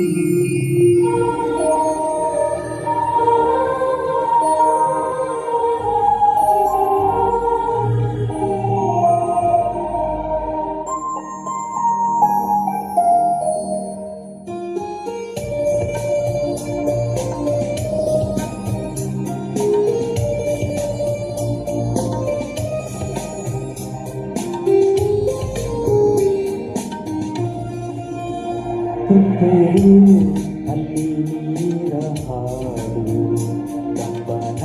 ತುಂತುರು ಅಲ್ಲಿ ನೀರ ಹಾಡು. ಕಂಬನ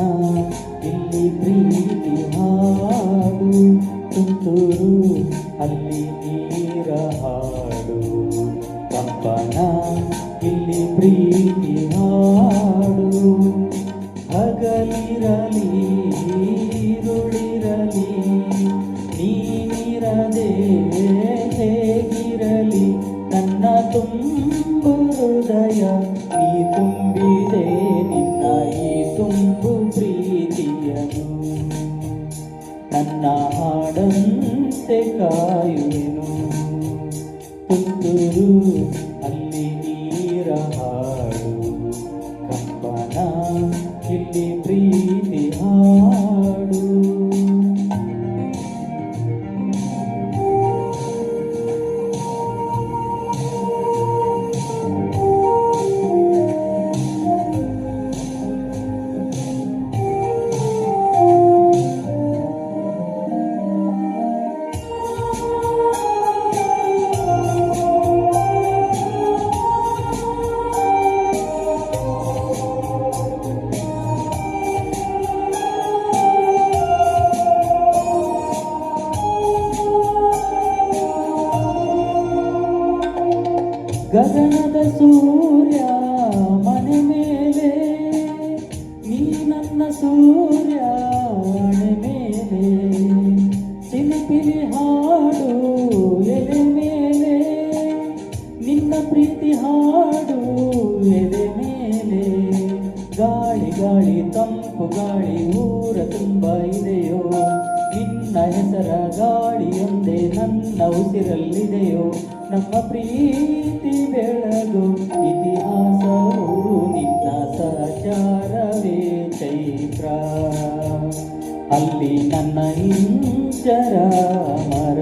ಇಲ್ಲಿ ಪ್ರೀತಿ ಹಾಡು. ತುಂತುರು ಅಲ್ಲಿ ನೀರ ಹಾಡು. ಕಂಬನ ಇಲ್ಲಿ ಪ್ರೀತಿ ಕಾಯುವೆನು. ತುಂತುರು ಅಲ್ಲಿ ನೀರ ಹಾಡು. ಕಂಪನ ಇಲ್ಲಿ ಪ್ರೀತಿ. ಗಗನದ ಸೂರ್ಯ ಮನೆ ಮೇಲೆ, ನೀ ನನ್ನ ಸೂರ್ಯ ಮನೆ ಮೇಲೆ ಚಿಲಿಪಿಲಿ ಹಾಡು ಎಲೆ ಮೇಲೆ, ನಿನ್ನ ಪ್ರೀತಿ ಹಾಡು ಎಲೆ ಮೇಲೆ. ಗಾಳಿ ಗಾಳಿ, ತಂಪು, ಗಾಳಿ, ಊರ ತುಂಬ ಇದೆಯೋ, ನಿನ್ನ ಹೆಸರ ಗಾಳಿಯೊಂದೇ ನನ್ನ ಉಸಿರಲ್ಲಿದೆಯೋ ನಮ್ಮ ಪ್ರೀತಿ ಬೆಳಗು ಇತಿಹಾಸವು ನಿನ್ನ ಸಹಚಾರವೇ ಚೈತ್ರ. ಅಲ್ಲಿ ನನ್ನ ಇಂಚರ ಮರ.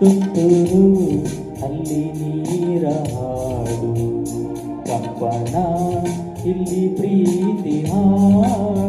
ತುತ್ತೂರು ಅಲ್ಲಿ ನೀರ ಹಾಡು. ಕಂಪನ ಇಲ್ಲಿ ಪ್ರೀತಿ ಹಾಡು.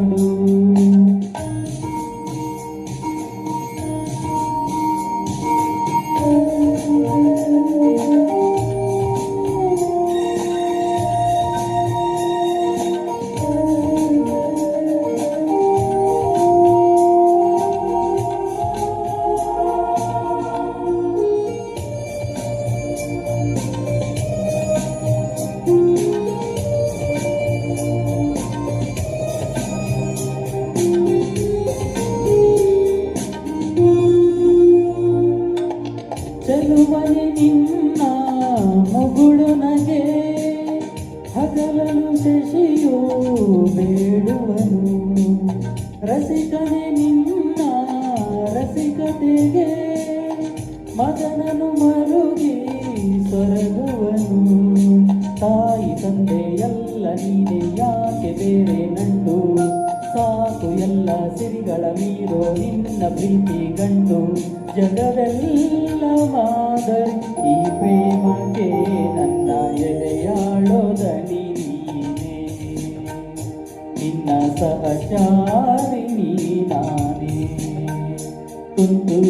ಮಗನನು ಮರುಗಿ ಸೊರಗುವನು ತಾಯಿ ತಂದೆ ಎಲ್ಲ ನೀನೆ, ಯಾಕೆ ಬೇರೆ ನಂಟು ಸಾಕು ಎಲ್ಲ ಸಿರಿಗಳ ಮೀರೋ ನಿನ್ನ ಪ್ರೀತಿ ಗಂಟು ಜಗವೆಲ್ಲ ಮಾದರಿ, ಈ ಪ್ರೇಮಕ್ಕೆ ನನ್ನ ಎದೆಯಾಳೋದನಿ ನೀನೇ. ನಿನ್ನ ಸಹಚಾರಿಣಿ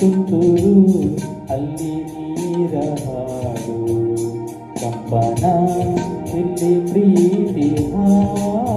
ತುಂತುರು ಅಲ್ಲಿ ನೀರ ಹಾಡು ಕಂಪನ ಇಲ್ಲಿ ಪ್ರೀತಿ ಹಾಡು.